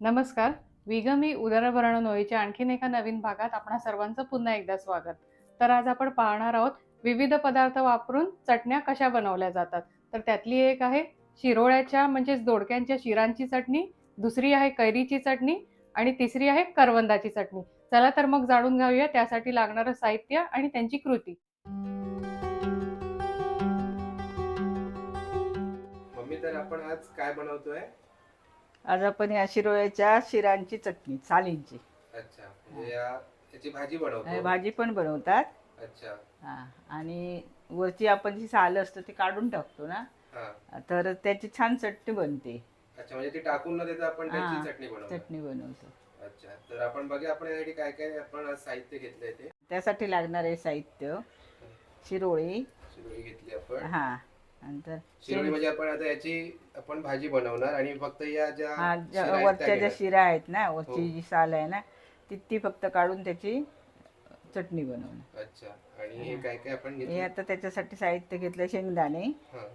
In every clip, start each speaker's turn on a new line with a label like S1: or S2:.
S1: नमस्कार. विगमी उदरभरण नोईच्या आणखीन एका नवीन भागात आपणा सर्वांचं पुन्हा एकदा स्वागत. तर आज आपण पाहणार आहोत विविध पदार्थ वापरून चटण्या कशा बनवल्या जातात? तर त्यातली एक आहे शिरोळ्याच्या म्हणजेच दोडक्यांच्या शिरांची चटणी दुसरी आहे कैरीची चटणी आणि तिसरी आहे करवंदाची चटणी. चला तर मग जाणून घेऊया त्यासाठी लागणारं साहित्य आणि त्यांची कृती.
S2: मम्मी तर आपण आज काय बनवतोय?
S3: आज आपण या शिरोळ्याच्या शिरांची चटणी सालींची.
S2: अच्छा म्हणजे या याची भाजी बनवतो.
S3: भाजी पण बनवतात.
S2: अच्छा.
S3: हा आणि वरची आपण जी सालं असतं ते काढून टाकतो ना
S2: हा.
S3: तर त्याची छान चटणी बनते.
S2: अच्छा म्हणजे ती टाकून न देता आपण
S3: हा,
S2: त्याची चटणी बनवतो.
S3: चटणी बनवतो.
S2: अच्छा तर आपण बघूया आपण यासाठी काय काय आपण आज साहित्य घेतलंय ते.
S3: त्यासाठी लागणारे साहित्य शिरोळी.
S2: शिरोळी घेतली आपण.
S3: हा नंतर
S2: शिरोळी म्हणजे आपण आता याची आपण भाजी बनवणार आणि फक्त या ज्या
S3: हा ज्या
S2: शिरा आहेत
S3: वरच्या ज्या
S2: घेणार.
S3: शिरा आहेत ना
S2: हो.
S3: वरची जी साल आहे ना ती ती फक्त काढून त्याची चटणी बनवणं.
S2: अच्छा. आणि हे काय काय आपण
S3: हे
S2: घेतलं
S3: आता त्याच्यासाठी साहित्य घेतलं शेंगदाणे
S2: हा.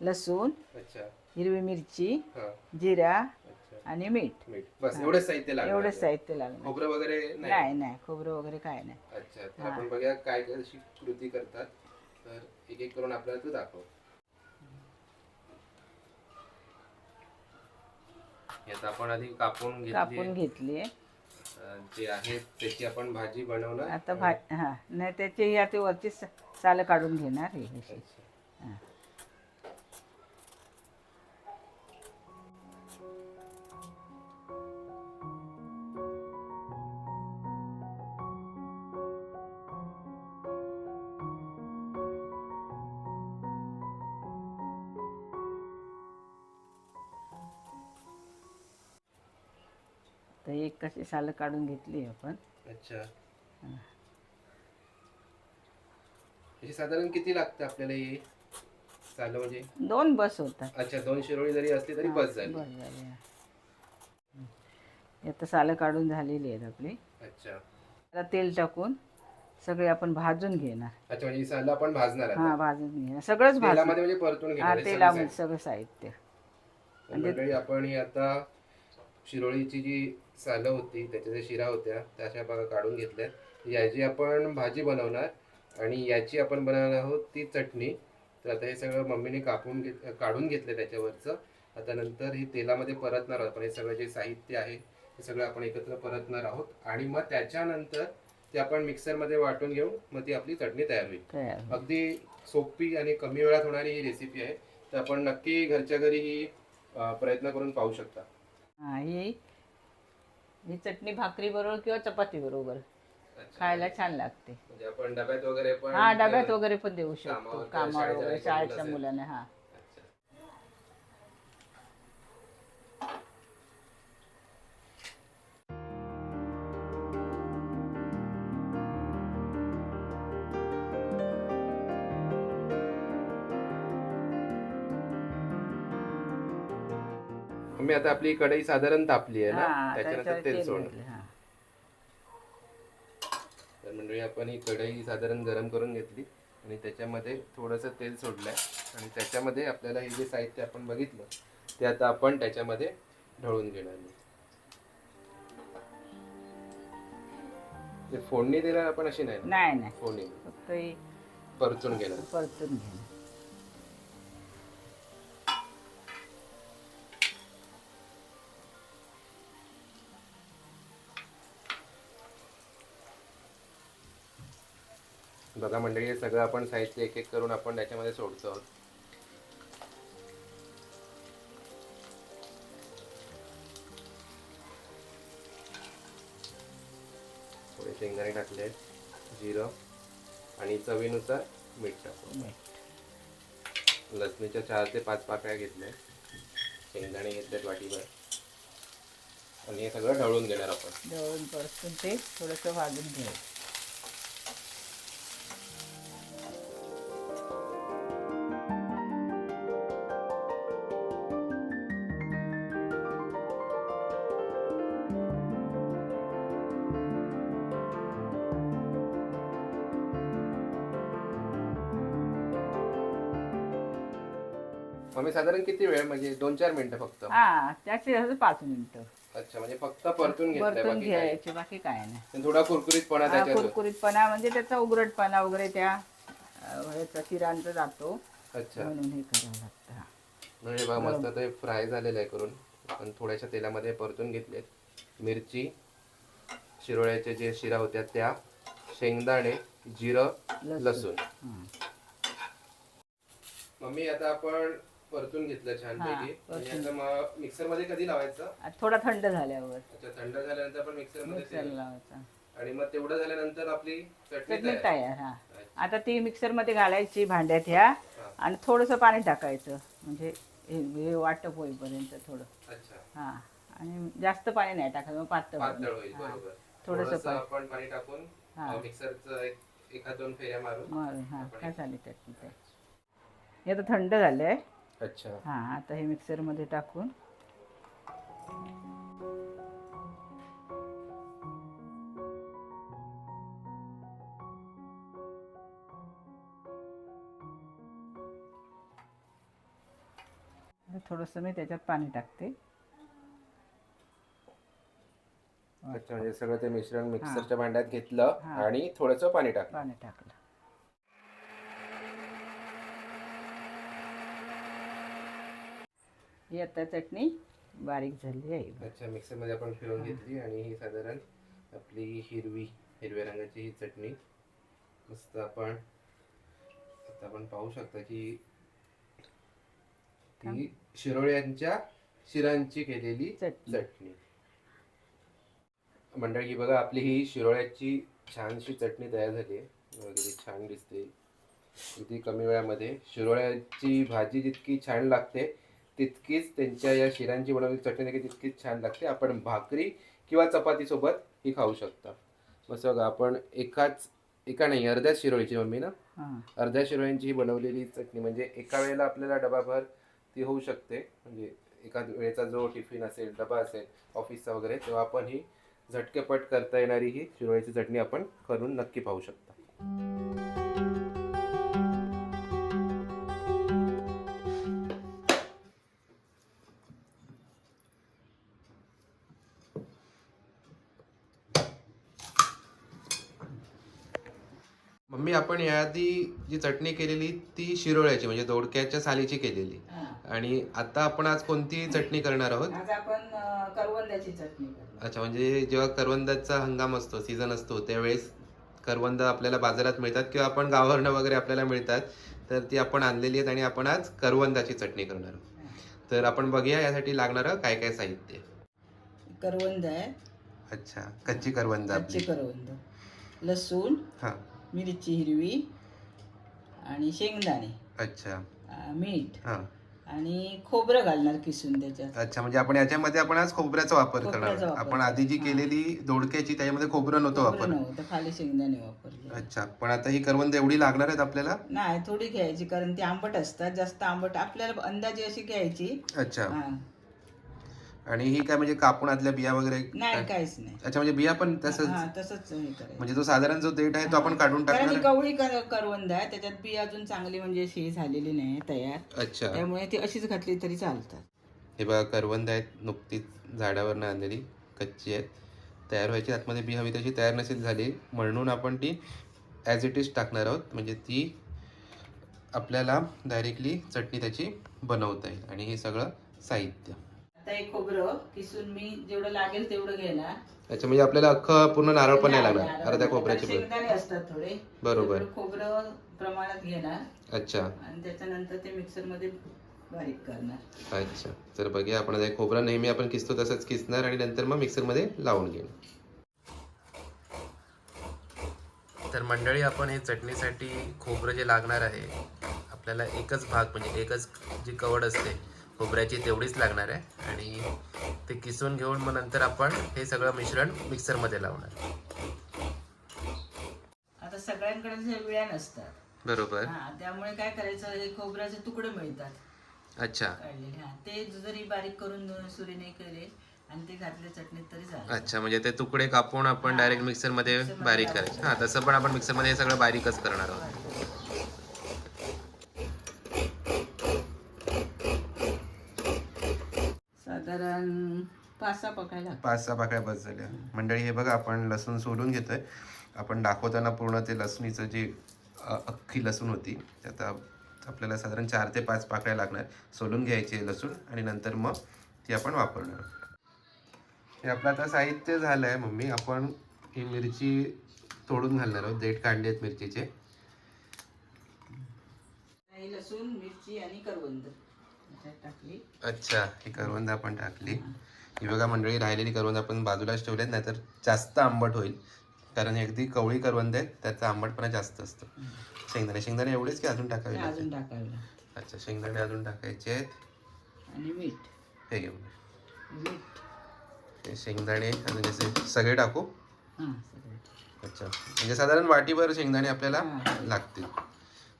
S3: लसूण
S2: अच्छा.
S3: हिरवी मिरची
S2: हा.
S3: जिरा
S2: अच्छा.
S3: आणि मीठ.
S2: मीठ. बस. एवढंच साहित्य लागणार
S3: एवढंच
S2: आहे.
S3: साहित्य लागणार.
S2: खोबरं वगैरे नाही?
S3: नाही नाही. खोबरं वगैरे काय नाही.
S2: अच्छा. तर. आपण बघूया काय काय अशी कृती करतात. तर एक एक करून आपल्याला तू दाखव. आपण आधी कापून
S3: कापून
S2: घेतली
S3: घेतली
S2: जे आहे त्याची आपण भाजी बनवणार
S3: आता भा हा नाही त्याची ही आता वरची स- सालं काढून घेणार ही अशी.
S2: अच्छा.
S3: हा. सालं काढून घेतली आपण.
S2: अच्छा. याची साधारण किती लागतं आपल्याला हे चालू म्हणजे?
S3: दोन बस होतात.
S2: अच्छा दोन शिरोळी जरी असली तरी बस झाली.
S3: बस झाली हा. हं. ही आता सालं काढून झालेली आहेत आपली.
S2: अच्छा.
S3: आता तेल टाकून सगळे आपण भाजून घेणार.
S2: अच्छा म्हणजे ही सालं आपण भाजणार
S3: हा भाजून घेणार. सगळंच
S2: तेलामध्ये
S3: भाजून
S2: म्हणजे परतून
S3: हा
S2: घेणार हे सगळं
S3: तेलामध्ये
S2: साहित्य.
S3: सगळं साहित्य.
S2: तर मंडळी आपण ही आता शिरोळीची जी सालं होती त्याच्या ज्या शिरा होत्या त्या अशा बघा काढून घेतल्यात याची आपण भाजी बनवणार आणि याची आपण बनवणार आहोत ती चटणी. तर आता हे सगळं मम्मीने कापून घेत काढून घेतलं त्याच्यावरचं. आता नंतर हे तेलामध्ये परतणार आहोत आपण. हे सगळं जे साहित्य आहे ते सगळं आपण एकत्र परतणार आहोत. आणि मग त्याच्यानंतर ते आपण मिक्सरमध्ये वाटून घेऊन मग ती आपली चटणी तयार होईल. अगदी सोपी आणि कमी वेळात होणारी ही रेसिपी आहे. तर आपण नक्की घरच्या घरी ही प्रयत्न करून पाहू शकता.
S3: हा चटणी भाकरी बरोबर किंवा चपाती बरोबर. खायला छान लागते.
S2: म्हणजे आपण डब्यात वगैरे पण
S3: हा डब्यात वगैरे पण देऊ
S2: कामावर
S3: शकतो. कामावर
S2: शाळेत
S3: वगैरे
S2: मुलं
S3: मुलांना हा.
S2: मम्मी आता आपली कढई साधारण तापली आहे ना त्याच्यानंतर तेल
S3: तेल
S2: सोड
S3: घातलं, हा.
S2: तर मंडळी आपण ही कढई साधारण गरम करून घेतली आणि त्याच्यामध्ये थोडंसं तेल सोडलंय. आणि त्याच्यामध्ये आपल्याला हे जे साहित्य आपण बघितलं ते आता आपण त्याच्यामध्ये ढवळून घेणार फोडणी देणार आपण अशी नाही?
S3: नाही
S2: फोडणी. परतून घेणार.
S3: परतून घेणार.
S2: बघा मंडळी हे सगळं आपण साहित्य एक एक करून आपण त्याच्यामध्ये सोडतो. आहोत थोडे शेंगदाणे टाकले आहेत जिरं आणि चवीनुसार मीठ टाकू लसणीच्या चार ते पाच पाकळ्या घेतल्या. शेंगदाणे घेतल्यात वाटीभर. आणि हे सगळं ढवळून घेणार आपण.
S3: ढवळून परतून ते थोडंसं भाजून घ्यायचं
S2: मम्मी साधारण किती वेळ म्हणजे दोन चार मिनिटं फक्त?
S3: हा त्याचे पाच मिनिटं.
S2: अच्छा म्हणजे फक्त परतून घेतलंय
S3: परतून
S2: बाकी काय?
S3: घ्यायचे बाकी काय नाही.
S2: आणि थोडा कुरकुरीतपणा
S3: हा,
S2: त्याच्यात.
S3: कुरकुरीतपणा म्हणजे त्याचा उघडटपणा वगैरे त्या अं, ह्याचा जातो.
S2: अच्छा.
S3: म्हणून हे करावं लागतं हा.
S2: म्हणजे बघा मस्त ते फ्राय झालेलं आहे करून. आपण थोड्याशा तेलामध्ये परतून घेतलेत. मिरची शिरोळ्याच्या जे शिरा होत्या त्या शेंगदाणे जिरं
S3: लसूण.
S2: लसूण.
S3: हं.
S2: मम्मी आता आपण परतून घेतलं छानपैकी. आणि आता मिक्सरमध्ये कधी लावायचं?
S3: आता थोडा थंड झाल्यावर.
S2: अच्छा थंड झाल्यानंतर आपण मिक्सरमध्ये
S3: मिक्सर लावायचा.
S2: आणि मग तेवढं झाल्यानंतर आपली चटणी
S3: चटणी
S2: तयार.
S3: तयार हा. आता ती मिक्सरमध्ये घालायची भांड्यात ह्या आणि थोडंसं पाणी टाकायचं. म्हणजे हे हे वाटप होईपर्यंत थोडं.
S2: अच्छा.
S3: हा. आणि जास्त पाणी नाही टाकायचं मग पातळ
S2: पातळ
S3: होईल.
S2: होईल
S3: हा.
S2: बरोबर.
S3: थोडंसं
S2: थोडंसं
S3: पाणी.
S2: आपण पाणी टाकून
S3: हा.
S2: मिक्सरचं एक एखाद दोन फेऱ्या मारून
S3: मारून हा. काय झाली तयार? हे आता थंड झालंय.
S2: अच्छा.
S3: हा आता हे मिक्सरमध्ये टाकून. थोडंसं मी त्याच्यात पाणी टाकते.
S2: अच्छा म्हणजे सगळं ते मिश्रण मिक्सरच्या भांड्यात घेतलं. आणि थोडंसं पाणी टाकलं.
S3: पाणी टाकलं. ही आता चटणी बारीक झाली आहे.
S2: अच्छा मिक्सरमध्ये आपण फिरवून घेतली आणि ही साधारण आपली हिरवी हिरव्या रंगाची ही चटणी. मस्त आपण आता आपण पाहू शकता की ती शिरोळ्यांच्या शिरांची केलेली
S3: चटणी.
S2: मंडळी बघा आपली ही शिरोळ्याची छानशी चटणी तयार झाली आहे. किती छान दिसते. किती कमी वेळामध्ये शिरोळ्याची भाजी जितकी छान लागते तितकीच त्यांच्या या शिरांची बनवलेली चटणी देखील तितकीच छान लागते. आपण भाकरी किंवा चपाती सोबत ही खाऊ शकता. मस्त बघा आपण एकाच एका नाही अर्ध्या शिरोळीची मम्मी ना? अर्ध्या शिरोळ्यांची ही बनवलेली चटणी म्हणजे एका वेळेला आपल्याला डबाभर ती होऊ शकते. म्हणजे एका वेळेचा जो टिफिन असेल डबा असेल ऑफिसचा वगैरे तेव्हा आपण ही झटकेपट करता येणारी ही शिरोळ्याची चटणी आपण करून नक्की पाहू शकता. आपण याआधी जी चटणी केलेली ती शिरोळ्याची म्हणजे दोडक्याच्या सालीची केलेली. आणि आता आपण आज कोणती चटणी करणार आहोत?
S3: आज आपण करवंदाची चटणी
S2: अच्छा म्हणजे जेव्हा करवंदाचा हंगाम असतो सीझन असतो त्यावेळेस करवंद आपल्याला बाजारात मिळतात किंवा आपण गावावरनं वगैरे आपल्याला मिळतात तर ती आपण आणलेली आहेत आणि आपण आज करवंदाची चटणी करणार आहोत. तर आपण बघूया यासाठी लागणारं काय काय साहित्य.
S3: करवंद आहे.
S2: अच्छा कच्ची करवंद
S3: कच्चे
S2: आपली.
S3: करवंद. लसूण.
S2: हां.
S3: मिरची हिरवी आणि शेंगदाणे.
S2: अच्छा.
S3: अं, मीठ.
S2: हां.
S3: आणि खोबरं घालणार किसून त्याच्यात.
S2: अच्छा म्हणजे आपण याच्यामध्ये आपण आज खोबऱ्याचा वापर करणार
S3: खोबऱ्याचा
S2: आहोत.
S3: वापर
S2: आपण आधी जी. केलेली दोडक्याची त्याच्यामध्ये खोबरं नव्हतं
S3: खोबरं
S2: वापर
S3: नव्हतं खाली शेंगदाणे वापरले.
S2: अच्छा पण आता ही करवंद एवढी लागणार आहेत आपल्याला?
S3: नाही थोडी घ्यायची कारण ती आंबट असतात. जास्त आंबट आपल्याला अंदाजे अशी घ्यायची.
S2: अच्छा.
S3: हा.
S2: आणि ही काय म्हणजे कापून आतल्या बिया वगैरे
S3: नाही? काहीच नाही.
S2: अच्छा म्हणजे बिया पण तसंच?
S3: हा तसंच हे करायचं
S2: म्हणजे तो साधारण जो देठ आहे तो आपण काढून
S3: कारण ही
S2: टाकणार
S3: कर- करवंद आहे त्याच्यात बी अजून चांगली म्हणजे अशी झालेली नाही तयार.
S2: अच्छा.
S3: त्यामुळे ती अशीच घातली तरी चालतात.
S2: हे बघा करवंद आहेत नुकतीच झाडावरनं आणलेली कच्ची आहेत. तयार व्हायची आतमध्ये बी हवी तशी तयार नसेल झाली म्हणून आपण ती ॲज इट इज टाकणार आहोत. म्हणजे ती आपल्याला डायरेक्टली चटणी त्याची बनवता येईल. आणि हे सगळं साहित्य.
S3: आता खोबरं किसून मी जेवढं लागेल तेवढं घेणार.
S2: अच्छा म्हणजे आपल्याला अख्खं पूर्ण नारळ पण नाही लागणार अर्ध्या खोबऱ्याची
S3: कारण
S2: पण.
S3: शेंगदाणे असतात थोडे.
S2: बरोबर.
S3: तेवढं खोबरं प्रमाणात घेणार.
S2: अच्छा.
S3: आणि त्याच्यानंतर ते मिक्सरमध्ये बारीक करणार.
S2: अच्छा तर बघूया आपण आता हे खोबरं नेहमी आपण किसतो तसंच किसणार आणि नंतर मग मिक्सरमध्ये लावून घेणार. तर मंडळी आपण हे चटणीसाठी खोबरं जे लागणार आहे आपल्याला एकच भाग म्हणजे एकच जी कवड असते खोबऱ्याची तेवढीच लागणार आहे. आणि ते किसून घेऊन मग नंतर आपण हे सगळं मिश्रण मिक्सरमध्ये लावणार.
S3: आता सगळ्यांकडे विळ्या नसतात.
S2: बरोबर.
S3: त्यामुळे काय करायचं हे खोबऱ्याचे तुकडे मिळतात.
S2: अच्छा.
S3: ते जरी बारीक करून सुरीने केले आणि ते घातले चटणीत तरी
S2: अच्छा म्हणजे ते तुकडे कापून आपण डायरेक्ट मिक्सरमध्ये बारीक करायचे. हां तसं पण आपण मिक्सरमध्ये हे सगळं बारीकच करणार आहोत.
S3: साधारण पाच सहा पकायला.
S2: पाच सहा पाकळ्या बस झाल्या मंडळी हे बघा आपण लसूण सोलून घेतोय. आपण दाखवताना पूर्ण ते लसणीचं जे अ, अख्खी लसूण होती ते आता आपल्याला साधारण चार ते पाच पाकळ्या लागणार. सोलून घ्यायची आहे लसूण आणि नंतर मग ती आपण वापरणार. हे आपलं आता साहित्य झालं आहे मम्मी. आपण ही मिरची तोडून घालणार आहोत. देठ काढले आहेत मिरचीचे.
S3: लसूण मिरची आणि करवंद. टाकली.
S2: अच्छा ही करवंद आपण टाकली. ही बघा मंडळी राहिलेली करवंद आपण बाजूलाच ठेवलेत नाहीतर जास्त आंबट होईल. कारण हे अगदी कवळी करवंद आहेत त्याचा आंबटपणा जास्त असतो. शेंगदाणे शेंगदाणे एवढेच की अजून टाकावे
S3: हे
S2: लागतील
S3: अजून टाकायला
S2: अच्छा शेंगदाणे अजून टाकायचे आहेत.
S3: आणि मीठ.
S2: हे घेऊन
S3: मीठ.
S2: हे शेंगदाणे अजून असे सगळे टाकू?
S3: हां सगळं
S2: अच्छा म्हणजे साधारण वाटीभर शेंगदाणे आपल्याला
S3: हा.
S2: लागतील.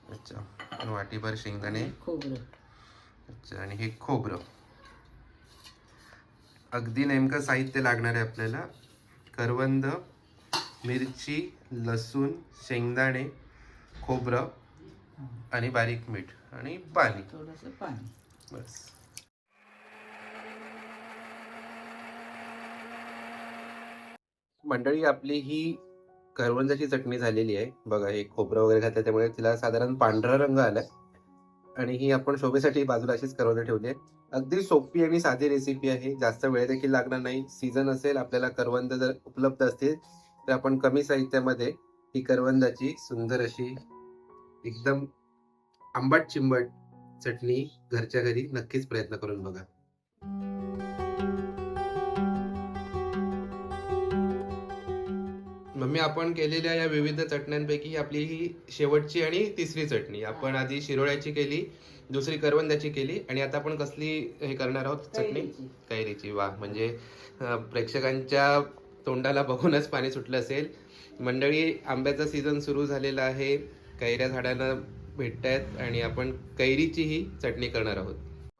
S2: अच्छा आणि वाटीभर शेंगदाणे
S3: खोबरं.
S2: अच्छा आणि हे खोबरं. अगदी नेमकं साहित्य लागणार आहे आपल्याला. करवंद मिरची लसूण शेंगदाणे खोबरं आणि बारीक मीठ आणि पाणी.
S3: थोडंसं पाणी.
S2: बस. मंडळी आपली ही करवंदाची चटणी झालेली आहे. बघा हे खोबरं वगैरे घातलं त्यामुळे तिला साधारण पांढरा रंग आलाय. आणि ही आपण शोभेसाठी बाजूला अशीच करवंद ठेवली आहे. अगदी सोपी आणि साधी रेसिपी आहे. जास्त वेळ देखील लागणार नाही. सीझन असेल आपल्याला करवंद जर उपलब्ध असतील तर आपण कमी साहित्यामध्ये ही करवंदाची सुंदर अशी एकदम आंबट चिंबट चटणी घरच्या घरी नक्कीच प्रयत्न करून बघा. मम्मी आपण केलेल्या या विविध चटण्यांपैकी आपली ही शेवटची आणि तिसरी चटणी. आपण आधी शिरोळ्याची केली दुसरी करवंदाची केली आणि आता आपण कसली हे करणार आहोत चटणी?
S3: कैरीची.
S2: वा म्हणजे प्रेक्षकांच्या तोंडाला बघूनच पाणी सुटलं असेल. मंडळी आंब्याचा सीझन सुरू झालेला आहे. कैऱ्या झाडांना भेटतायत आणि आपण कैरीची ही चटणी करणार आहोत.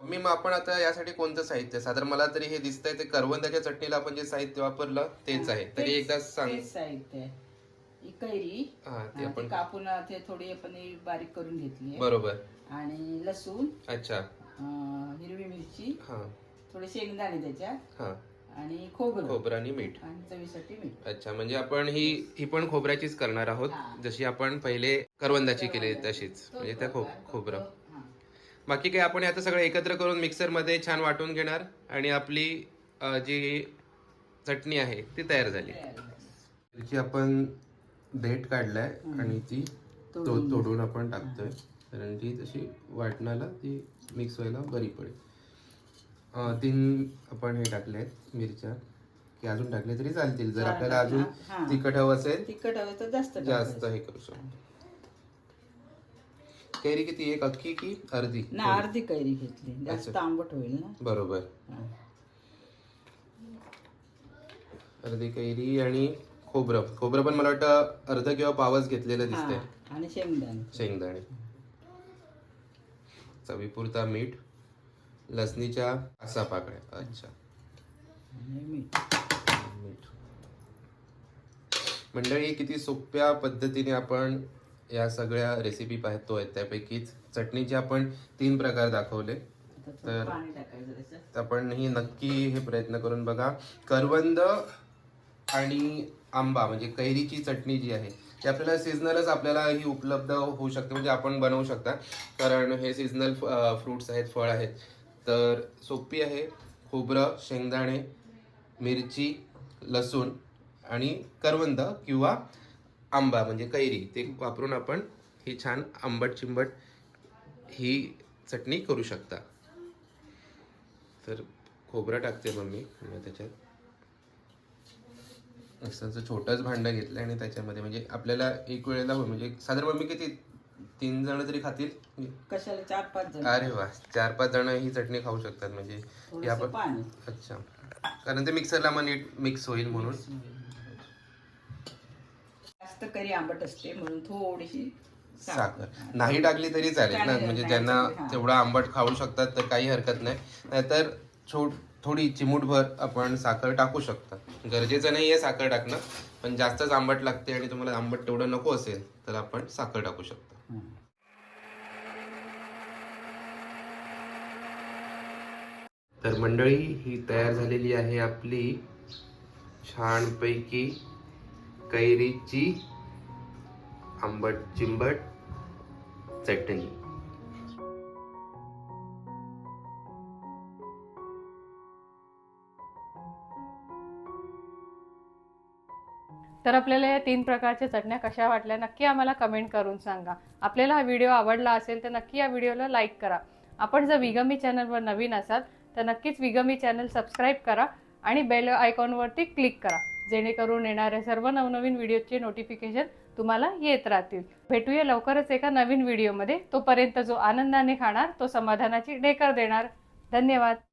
S2: मम्मी मग आपण आता यासाठी कोणतं साहित्य? साधारण मला तरी हे दिसतंय ते करवंदाच्या चटणीला आपण जे साहित्य वापरलं तेच आहे. तरी एकदा सांग.
S3: तेच साहित्य आहे. ही कैरी.
S2: हा ते
S3: हा, ते
S2: आपण
S3: कापून ते थोडी आपण ही बारीक करून घेतली.
S2: बरोबर.
S3: आणि लसूण
S2: अच्छा.
S3: अं, हिरवी मिरची
S2: हा.
S3: थोडे शेंगदाणे त्याच्यात
S2: हा.
S3: आणि खोबरं.
S2: खोबरं आणि मीठ.
S3: आणि चवीसाठी मीठ.
S2: अच्छा म्हणजे आपण ही ही पण खोबऱ्याचीच करणार आहोत.
S3: हा.
S2: जशी आपण पहिले करवंदाची केली तशीच. म्हणजे त्या खो खोबरं. बाकी काय आपण हे आता सगळं एकत्र करून मिक्सरमध्ये छान वाटून घेणार आणि आपली जी चटणी आहे ती तयार झाली. त्याची आपण देठ काढलाय आणि ती तो
S3: तोडून.
S2: आपण टाकतोय. कारण ती तशी वाटणाला ती मिक्स व्हायला बरी पडेल. अ, तीन आपण हे टाकले आहेत मिरच्या. की अजून टाकले तरी चालतील. जर आपल्याला अजून तिखट हवं असेल
S3: तिखट हवं तर जास्त
S2: जास्त. हे करू शकतो. कैरी किती? एक अख्खी की अर्धी?
S3: ना अर्धी कैरी घेतली. जास्त. आंबट होईल ना?
S2: बरोबर. अर्धी कैरी आणि खोबरं. खोबरं पण मला वाटतं अर्ध किंवा पावच घेतलेलं दिसतंय.
S3: आणि शेंगदाणे.
S2: शेंगदाणे. चवीपुरता मीठ लसणीच्या असा पाकळ्या. अच्छा.
S3: मीठ.
S2: मंडळी किती सोप्या पद्धतीने आपण या सगळ्या रेसिपी पाहतोय त्यापैकीच चटणीचे आपण तीन प्रकार दाखवले. तर आपण ही नक्की हे प्रयत्न करून बघा. करवंद आणि आंबा म्हणजे कैरीची चटणी जी आहे ती आपल्याला सीझनलच आपल्याला ही उपलब्ध होऊ शकते. म्हणजे आपण बनवू शकता. कारण हे सीझनल फ्रुट्स आहेत फळ आहेत. तर सोपी आहे. खोबरं शेंगदाणे मिरची लसूण आणि करवंद किंवा आंबा म्हणजे कैरी ते वापरून आपण ही छान आंबट चिंबट ही चटणी करू शकता. तर खोबरं टाकते मम्मी मग त्याच्यात. मिक्सरचं छोटंच भांडं घेतलं आणि त्याच्यामध्ये म्हणजे आपल्याला एक वेळेला म्हणजे साधारण मम्मी किती? तीन जण तरी खातील?
S3: कशाला चार पाच जण?
S2: अरे वा चार पाच जण ही चटणी खाऊ शकतात म्हणजे. आपण
S3: पाणी
S2: अच्छा. कारण ते मिक्सरला मग नीट मिक्स होईल म्हणून.
S3: जास्त करी आंबट असते म्हणून थोडीशी
S2: साखर. नाही टाकली तरी चालेल ना?
S3: चालेल,
S2: म्हणजे
S3: नाही
S2: ज्यांना
S3: टाकली.
S2: तेवढं आंबट खाऊ शकतात तर काही हरकत नाही. नाहीतर छोट थोडी चिमूटभर आपण साखर टाकू शकता. गरजेचं नाही आहे साखर टाकणं पण जास्तच आंबट लागते आणि तुम्हाला आंबट तेवढं नको असेल तर आपण साखर टाकू शकता.
S3: हं.
S2: तर मंडळी ही तयार झालेली आहे आपली छानपैकी कैरीची आंबट चिंबट चटणी.
S1: तर आपल्याला या तीन प्रकारच्या चटण्या कशा वाटल्या नक्की आम्हाला कमेंट करून सांगा. आपल्याला हा व्हिडिओ आवडला असेल तर नक्की या व्हिडिओला लाईक करा. आपण जर विगमी चॅनलवर नवीन असाल तर नक्कीच विगमी चॅनल सबस्क्राईब करा आणि बेल आयकॉनवरती क्लिक करा. जेणेकरून येणाऱ्या सर्व नवनवीन व्हिडिओचे नोटिफिकेशन तुम्हाला येत राहतील. भेटूया लवकरच एका नवीन व्हिडिओमध्ये. तोपर्यंत जो आनंदाने खाणार तो समाधानाची डेकर देणार. धन्यवाद.